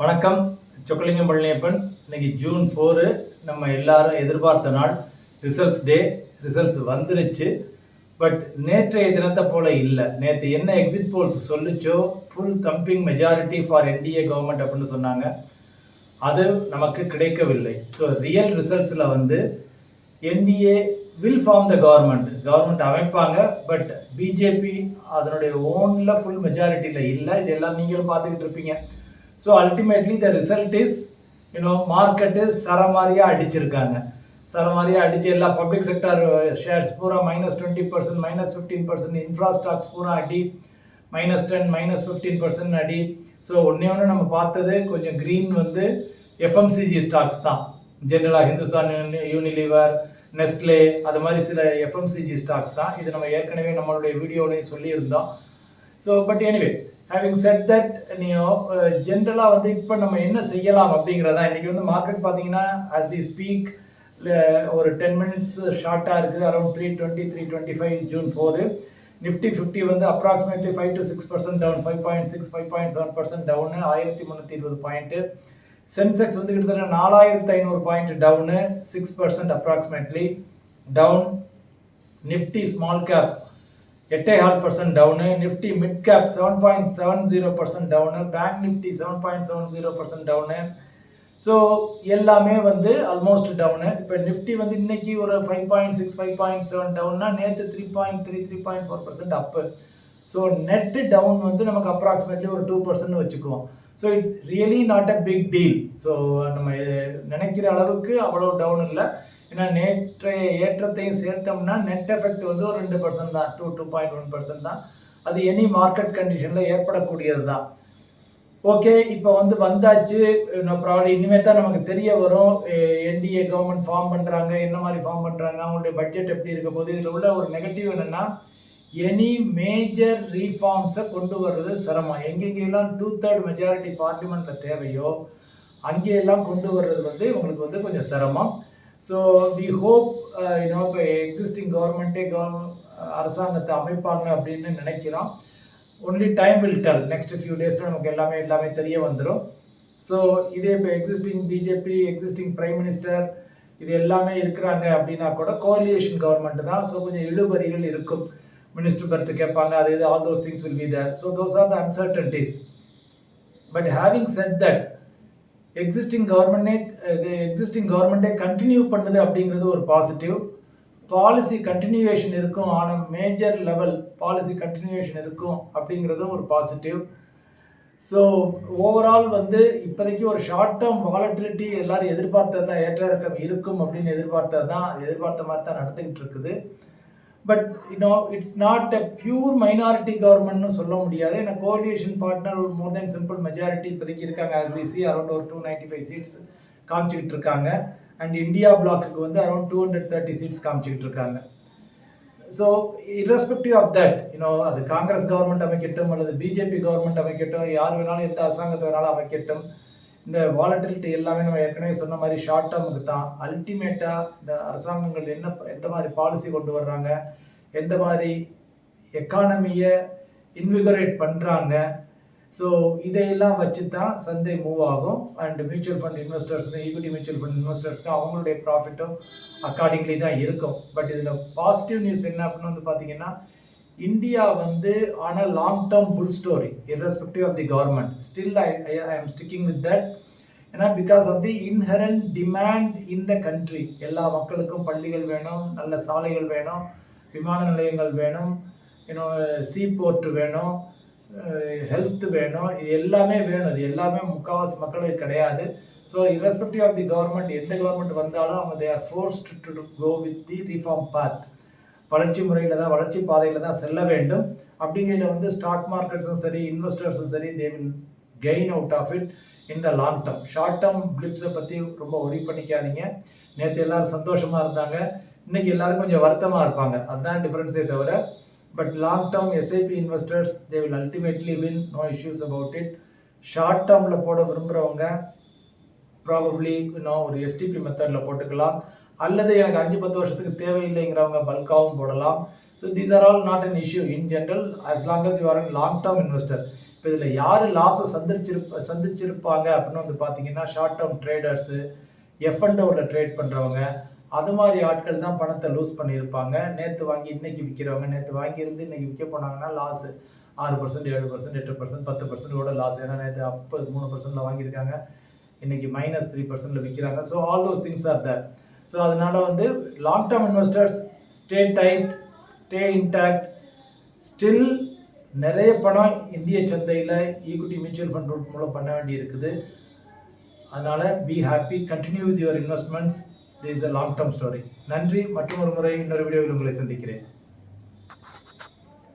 வணக்கம். சொக்கலிங்கம் பழனியப்பன். இன்னைக்கு June four நம்ம எல்லாரும் எதிர்பார்த்த நாள். Results day. ரிசல்ட்ஸ் வந்துருச்சு. பட் நேற்றைய தினத்தை போல இல்லை. நேற்று என்ன exit polls சொல்லுச்சோ full thumping majority for NDA government அப்படின்னு சொன்னாங்க. அது நமக்கு கிடைக்கவில்லை. ஸோ ரியல் ரிசல்ட்ஸில் வந்து NDA will form the government government அமைப்பாங்க. But BJP அதனுடைய ஓனில் ஃபுல் மெஜாரிட்டியில் இல்லை. இது எல்லாம் நீங்களும் பார்த்துக்கிட்டு இருப்பீங்க. So ultimately the result is you know market சரமாரியாக அடிச்சிருக்காங்க. சரமாரியாக அடித்து எல்லா பப்ளிக் செக்டர் ஷேர்ஸ் பூரா minus twenty percent minus fifteen percent infra stocks பூரா அடி minus ten minus fifteen percent அடி. ஸோ ஒன்றே ஒன்று நம்ம பார்த்தது கொஞ்சம் க்ரீன் வந்து எஃப்எம்சிஜி ஸ்டாக்ஸ் தான். ஜென்ரலாக ஹிந்துஸ்தான் யூனி- யூனிலிவர் நெஸ்ட்லே அது மாதிரி சில எஃப்எம்சிஜி ஸ்டாக்ஸ் தான். இது நம்ம ஏற்கனவே நம்மளுடைய வீடியோலையும் சொல்லியிருந்தோம். So but anyway having said that நீங்கள் ஜென்ரலாக வந்து இப்போ நம்ம என்ன செய்யலாம் அப்படிங்கிறதா இன்றைக்கி வந்து மார்க்கெட் பார்த்தீங்கன்னா ஆஸ் வி ஸ்பீக் ஒரு டென் மினிட்ஸ் ஷார்ட்டாக இருக்குது. Around three twenty three twenty five June four Nifty fifty வந்து approximately five to six percent down five point six five point seven percent down ஆயிரத்தி முந்நூற்றி இருபது பாயிண்ட்டு சென்செக்ஸ் வந்து கிட்டத்தட்ட நாலாயிரத்தி ஐநூறு point down six percent approximately down Nifty small cap எட்டே half percent down Nifty mid cap seven point seven zero percent down bank Nifty seven point seven zero percent down so எல்லாமே வந்து almost down இப்போ Nifty வந்து இன்னைக்கு ஒரு five point six five point seven டவுன்னா நேற்று three point three three point four percent up so net down வந்து நமக்கு approximately ஒரு டூ பர்சன்ட் வச்சுக்குவோம். So it's really not a big deal so நம்ம நினைக்கிற அளவுக்கு அவ்வளோ டவுன் இல்லை. ஏன்னா நேற்றைய ஏற்றத்தையும் சேர்த்தோம்னா நெட் எஃபெக்ட் வந்து ஒரு ரெண்டு பர்சன்ட் தான் two two point one percent தான். அது எனி மார்க்கெட் கண்டிஷனில் ஏற்படக்கூடியது தான் ஓகே இப்போ வந்து வந்தாச்சு ப்ராப்ளம் இனிமேல் தான் நமக்கு தெரிய வரும் என்டிஏ கவர்மெண்ட் ஃபார்ம் பண்ணுறாங்க என்ன மாதிரி ஃபார்ம் பண்ணுறாங்க அவங்களுடைய பட்ஜெட் எப்படி இருக்க போது இதில் உள்ள ஒரு நெகட்டிவ் என்னென்னா எனி மேஜர் ரீஃபார்ம்ஸை கொண்டு வர்றது சிரமம். எங்கெங்கெல்லாம் டூ தேர்ட் மெஜாரிட்டி பார்லிமெண்ட்டில் தேவையோ அங்கேயெல்லாம் கொண்டு வர்றது வந்து இவங்களுக்கு வந்து கொஞ்சம் சிரமம். So we hope you know இப்போ எக்ஸிஸ்டிங் கவர்மெண்ட்டே கவர்மெண்ட் அரசாங்கத்தை அமைப்பாங்க அப்படின்னு நினைக்கிறோம். Only time will tell next few டேஸில் நமக்கு எல்லாமே எல்லாமே தெரிய வந்துடும் ஸோ இதே இப்போ existing BJP existing prime minister இது எல்லாமே இருக்கிறாங்க அப்படின்னா கூட கோலியேஷன் கவர்மெண்ட் தான். ஸோ கொஞ்சம் இழுபறிகள் இருக்கும். மினிஸ்டர் பர்த் கேட்பாங்க அது இது all those things will be there so those are the uncertainties but having said that existing கவர்மெண்ட்டே எக்ஸிஸ்டிங் கவர்மெண்ட்டே கண்டினியூ பண்ணுது அப்படிங்கிறது ஒரு பாசிட்டிவ் பாலிசி கண்டினியூவேஷன் இருக்கும் ஆனால் மேஜர் லெவல் பாலிசி கண்டினியூவேஷன் இருக்கும் அப்படிங்கிறதும் ஒரு பாசிட்டிவ் ஸோ ஓவரால் வந்து இப்போதைக்கு ஒரு ஷார்ட் டேர்ம் வாலட்டிலிட்டி எல்லோரும் எதிர்பார்த்தது தான் ஏற்ற இறக்கம் இருக்கும் அப்படின்னு எதிர்பார்த்தது தான் எதிர்பார்த்த மாதிரி தான் நடந்துக்கிட்டு இருக்குது. But you know it's not a pure minority கவர்மெண்ட்னு சொல்ல முடியாது. ஏன்னா கோஆர்டினேஷன் பார்ட்னர் ஒரு மோர் தென் சிம்பிள் மெஜாரிட்டி இப்போதைக்கு இருக்காங்க. ஆஸ் வி சி அரௌண்ட் ஒரு டூ நைன்டி ஃபைவ் சீட்ஸ் காமிச்சிக்கிட்டு இருக்காங்க. அண்ட் இந்தியா பிளாக்குக்கு வந்து around two hundred thirty seats காமிச்சிக்கிட்டு இருக்காங்க. So irrespective of that you know அது காங்கிரஸ் கவர்மெண்ட் அமைக்கட்டும் அல்லது பிஜேபி கவர்மெண்ட் அமைக்கட்டும் யார் வேணாலும் எந்த அரசாங்கத்தை வேணாலும் அமைக்கட்டும் இந்த வாலட்டிலிட்டி எல்லாமே நம்ம ஏற்கனவே சொன்ன மாதிரி ஷார்ட் டேர்முக்கு தான். அல்டிமேட்டாக இந்த அரசாங்கங்கள் என்ன எந்த மாதிரி பாலிசி கொண்டு வர்றாங்க எந்த மாதிரி எக்கானமியை இன்விகரேட் பண்ணுறாங்க ஸோ இதையெல்லாம் வச்சு தான் சந்தை மூவ் ஆகும். அண்ட் மியூச்சுவல் ஃபண்ட் இன்வெஸ்டர்ஸ்க்கு ஈக்விட்டி மியூச்சுவல் ஃபண்ட் இன்வெஸ்டர்ஸ்க்கு அவங்களுடைய ப்ராஃபிட்டும் அக்கார்டிங்லி தான் இருக்கும். பட் இதில் பாசிட்டிவ் நியூஸ் என்ன அப்படின்னு வந்து பார்த்தீங்கன்னா இந்தியா வந்து ஆன long term bull story irrespective of the government still I I am sticking with that ஏன்னா because of the inherent demand in the country எல்லா மக்களுக்கும் பள்ளிகள் வேணும் நல்ல சாலைகள் வேணும் விமான நிலையங்கள் வேணும் இன்னும் சீ போர்ட் வேணும் ஹெல்த் வேணும். இது எல்லாமே வேணும். இது எல்லாமே முக்கால்வாசி மக்களுக்கு கிடையாது. So irrespective of the government எந்த கவர்மெண்ட் வந்தாலும் அவங்க they are forced to go with the reform path வளர்ச்சி முறையில் தான் வளர்ச்சி பாதையில் தான் செல்ல வேண்டும். அப்படிங்கிறத வந்து ஸ்டாக் மார்க்கெட்ஸும் சரி இன்வெஸ்டர்ஸும் சரி they will gain out of it in the long term short term பிளிப்ஸை பற்றி ரொம்ப ஒரி பண்ணிக்காதீங்க. நேற்று எல்லாரும் சந்தோஷமாக இருந்தாங்க. இன்னைக்கு எல்லோரும் கொஞ்சம் வருத்தமாக இருப்பாங்க. அதுதான் டிஃப்ரென்ஸே தவிர but long term SIP investors they will ultimately win no issues about it short டேர்மில் போட விரும்புகிறவங்க ப்ராபப்ளி இன்னும் ஒரு எஸ்டிபி மெத்தடில் போட்டுக்கலாம். அல்லது எனக்கு அஞ்சு பத்து வருஷத்துக்கு தேவையில்லைங்கிறவங்க பல்காகவும் போடலாம். So these are all not an issue in general as long as you are long term investor இப்போ இதில் யார் லாஸை சந்திச்சிருப்ப சந்திச்சிருப்பாங்க அப்படின்னு வந்து பார்த்தீங்கன்னா ஷார்ட் டேர்ம் ட்ரேடர்ஸு எஃப்என்டோவில் ட்ரேட் பண்ணுறவங்க அது மாதிரி ஆட்கள் தான் பணத்தை லூஸ் பண்ணியிருப்பாங்க. நேற்று வாங்கி இன்னைக்கு விற்கிறவங்க நேற்று வாங்கியிருந்து இன்னைக்கு விற்க போனாங்கன்னா லாஸ் ஆறு பர்சன்ட் ஏழு பர்சன்ட் எட்டு பர்சன்ட் பத்து பர்சன்டோட லாஸ் ஏன்னா நேற்று அப்போ மூணு பர்சன்ட்ல வாங்கியிருக்காங்க இன்னைக்கு மைனஸ் த்ரீ பர்சன்ட்ல விற்கிறாங்க so all those things are that so அதனால் வந்து long term investors stay tight stay intact still நிறைய பணம் இந்திய சந்தையில் ஈக்விட்டி மியூச்சுவல் ஃபண்ட் ரூட் மூலம் பண்ண வேண்டி இருக்குது அதனால் be happy continue with your investments this a long term story நன்றி. மற்றும் ஒரு முறை இன்னொரு வீடியோவில் உங்களை சந்திக்கிறேன்.